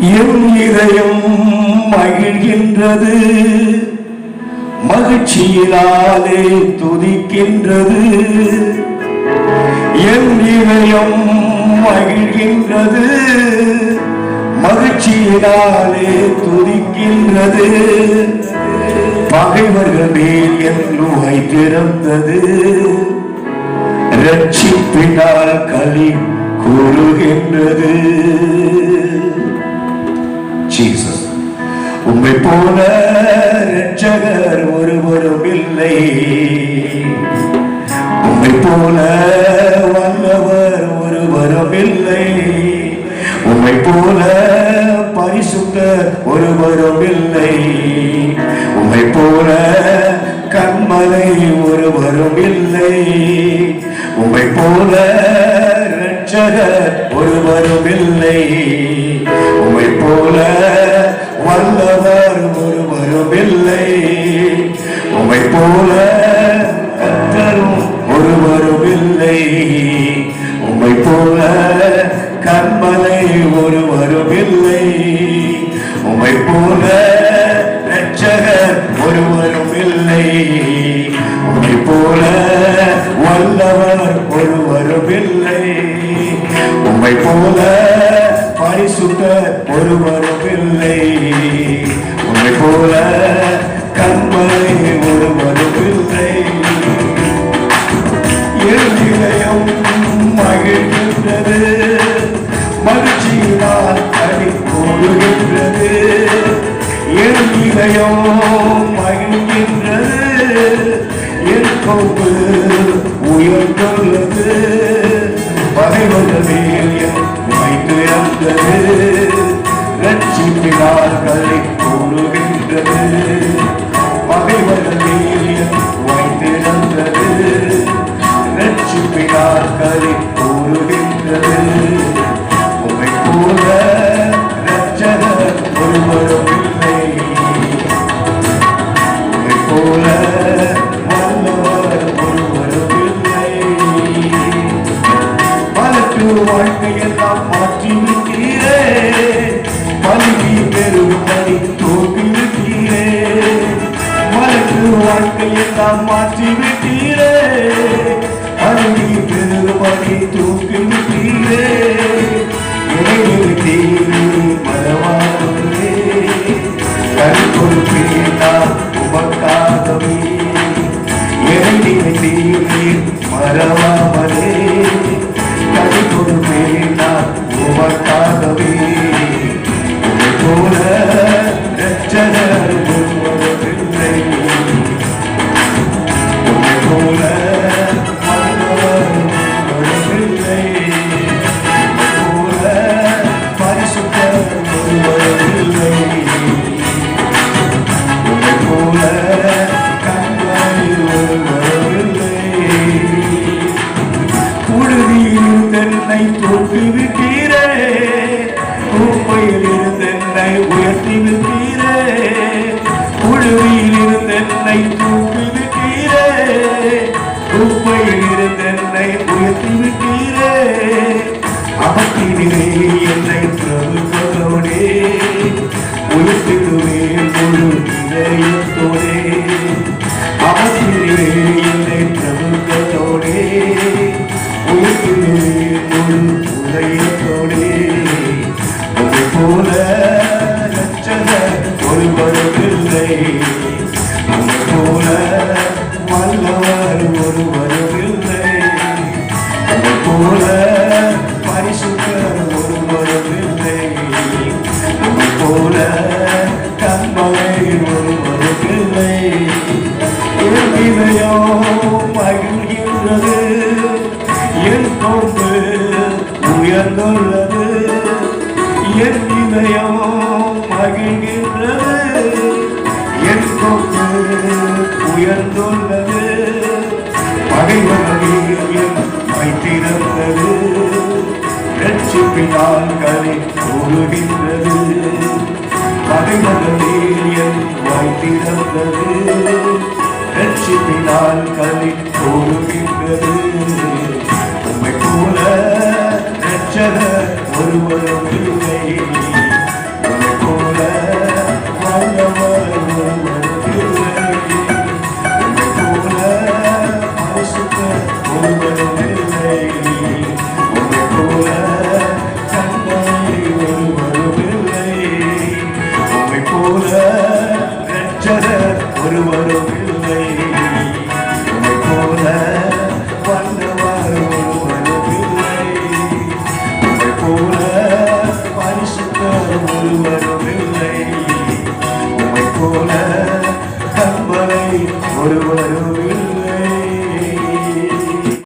என் இதயம் மகிழ்கின்றது. மகிழ்ச்சியினாலே துதிக்கின்றது. என் இதயம் மகிழ்கின்றது. மகிழ்ச்சியினாலே துதிக்கின்றது. பகைவர்கள் மேல் என் நோய் திறந்தது. ரட்சிப்பினால் களி கூறுகின்றது. ஜீசஸ் உண்மை போல ரட்சகர் ஒருவரும் இல்லை. உண்மை போல வல்லவர் ஒருவரும் இல்லை. உண்மை போல பரிசுத்த ஒருவரும் இல்லை. உண்மை போல கண்மலை ஒருவரும் இல்லை. உண்மை போல இரட்சகர் ஒருவரும் இல்லை உமை போல வல்லவர் ஒருவரும் இல்லை உமை போல கத்தரும் ஒருவரும் இல்லை உமை போல கண்மலை ஒருவரும் இல்லை உமை போல இரட்சகர் ஒருவரும் இல்லை வல்லவர் ஒருவரும் இல்லை உம்மை போல பரிசுத்தர் ஒருவரும் இல்லை உம்மை போல கண்மலை ஒருவரும் இல்லை மகிழ்கின்றது. மகிழ்ச்சியினால் அடி கூறுகின்றது என் மகிழ்கின்றது. என் கொம்பு உயர்ந்துள்ளது பகைவர்கள் மேல் என் வைத்து இறந்தது மாற்றிவிட்டீரே பல்கி பெருமணி தூக்கி விட்டீரே மலக்கு வாழ்க்கையெல்லாம் மாற்றி விட்டீரே. அமர்த்தினே என்னை பிரபு பகவனே உயிர்த்து கொண்டு உயர்ந்துள்ளது. என் இதயம் மகிழ்கின்றது. என் கொண்டு உயர்ந்துள்ளது. பகைவர்கள் வைத்திருந்தது ரட்சிப்பினால் களி கூறுகின்றது. பகைவர்கள் வைத்திருந்தது ரட்சிப்பினால் களி கூறுகின்றது.